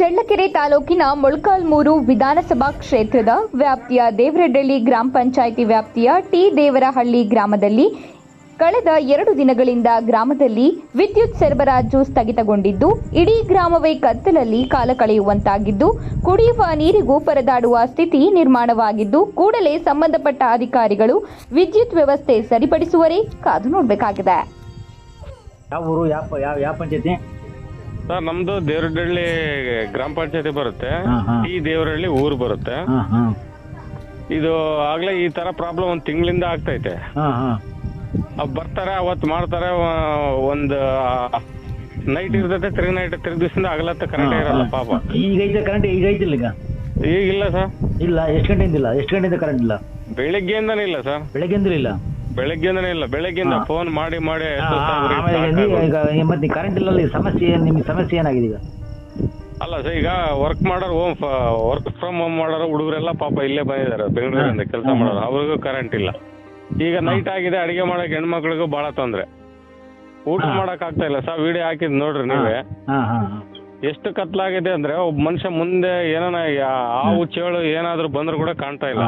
ಚಳ್ಳಕೆರೆ ತಾಲೂಕಿನ ಮೊಳಕಾಲ್ಮೂರು ವಿಧಾನಸಭಾ ಕ್ಷೇತ್ರದ ವ್ಯಾಪ್ತಿಯ ದೇವರಡಳ್ಳಿ ಗ್ರಾಮ ಪಂಚಾಯಿತಿ ವ್ಯಾಪ್ತಿಯ ಟಿ ದೇವರಹಳ್ಳಿ ಗ್ರಾಮದಲ್ಲಿ ಕಳೆದ ಎರಡು ದಿನಗಳಿಂದ ಗ್ರಾಮದಲ್ಲಿ ವಿದ್ಯುತ್ ಸರಬರಾಜು ಸ್ಥಗಿತಗೊಂಡಿದ್ದು, ಇಡೀ ಗ್ರಾಮವೇ ಕತ್ತಲಲ್ಲಿ ಕಾಲ ಕಳೆಯುವಂತಾಗಿದ್ದು, ಕುಡಿಯುವ ನೀರಿಗೂ ಪರದಾಡುವ ಸ್ಥಿತಿ ನಿರ್ಮಾಣವಾಗಿದ್ದು, ಕೂಡಲೇ ಸಂಬಂಧಪಟ್ಟ ಅಧಿಕಾರಿಗಳು ವಿದ್ಯುತ್ ವ್ಯವಸ್ಥೆ ಸರಿಪಡಿಸುವರೇ ಕಾದು ನೋಡಬೇಕಾಗಿದೆ. ಯಾವ ಪಂಚಾಯತಿ? ಸರ್ ನಮ್ದು ದೇವರಹಳ್ಳಿ ಗ್ರಾಮ ಪಂಚಾಯತಿ ಬರುತ್ತೆ. ಈ ದೇವರಹಳ್ಳಿ ಊರು ಬರುತ್ತೆ. ಹಾಂ ಹಾಂ. ಇದು ಆಗ್ಲೇ ಈ ತರ ಪ್ರಾಬ್ಲಮ್ ಒಂದ್ ತಿಂಗಳಿಂದ ಆಗ್ತೈತೆ. ಹಾಂ ಹಾಂ. ಅವ್ ಬರ್ತಾರೆ ಅವತ್ ಮಾಡ್ತಾರೆ ಒಂದ್ ನೈಟ್ ಇರ್ತೈತೆ ತಿರ್ಗಿ ನೈಟ್ ತಿರ್ಗಿ ದಿವಸದಿಂದ ಆಗಲತ್ತ ಕರೆಂಟ್ ಇರಲ್ಲ ಪಾಪ. ಈಗ ಐತೆ ಕರೆಂಟ್ ಈಗ ಐತಿಲ್ಲ ಈಗ? ಈಗಿಲ್ಲ ಸರ್. ಇಲ್ಲ ಎಷ್ಟು ಗಂಟೆಯಿಂದ ಇಲ್ಲ? ಎಷ್ಟು ಗಂಟೆಯಿಂದ ಕರೆಂಟ್ ಇಲ್ಲ? ಬೆಳಿಗ್ಗೆಯಿಂದನೇ ಇಲ್ಲ ಸರ್. ಬೆಳಗ್ಗೆಂದ್ರೂ ಇಲ್ಲ? ಬೆಳಗ್ಗೆಯಿಂದನೇ ಇಲ್ಲ ಬೆಳಗ್ಗೆಯಿಂದ. ಫೋನ್ ಮಾಡಿ ಮಾಡಿ ಆ, ಸುಸ್ತಾಗ್ಬಿಡಿ, ಆಮೇಲೆ ನೀವು ಈಗ ಮತ್ತೆ ಕರೆಂಟ್ ಇಲ್ಲ ಸಮಸ್ಯೆ ಏನ್- ನಿಮ್ಗೆ ಸಮಸ್ಯೆ ಏನಾಗಿದೆ ಈಗ? ಅಲ್ಲ ಸರ್ ಈಗ ವರ್ಕ್ ಮಾಡೋರು ಹೋಮ್ ವರ್ಕ್ ಫ್ರಮ್ ಹೋಮ್ ಮಾಡೋರು ಹುಡುಗರೆಲ್ಲ ಪಾಪ ಇಲ್ಲೇ ಬಂದಿದ್ದಾರೆ ಬೆಂಗಳೂರಿಂದ ಕೆಲಸ. ಮಾಡೋರು ಅವ್ರಿಗೂ ಕರೆಂಟ್ ಇಲ್ಲ. ಈಗ ನೈಟ್ ಆಗಿದೆ ಅಡಿಗೆ ಮಾಡಕ್ ಹೆಣ್ಮಕ್ಳಿಗೂ ಬಹಳ ತೊಂದ್ರೆ. ಊಟ. ಮಾಡಕ್ ಆಗ್ತಾ ಇಲ್ಲ ಸರ್ ವಿಡಿಯೋ ಹಾಕಿದ್ ನೋಡ್ರಿ ನೀವೇ. ಹಾಂ ಹಾಂ ಹಾಂ. ಎಷ್ಟು ಕತ್ಲಾಗಿದೆ ಅಂದ್ರೆ ಒಬ್ಬ ಮನುಷ್ಯ ಮುಂದೆ ಏನಾನ ಯಾ- ಹಾವು ಚೇಳು ಏನಾದ್ರೂ ಬಂದ್ರು ಕೂಡ ಕಾಣ್ತಾ ಇಲ್ಲ.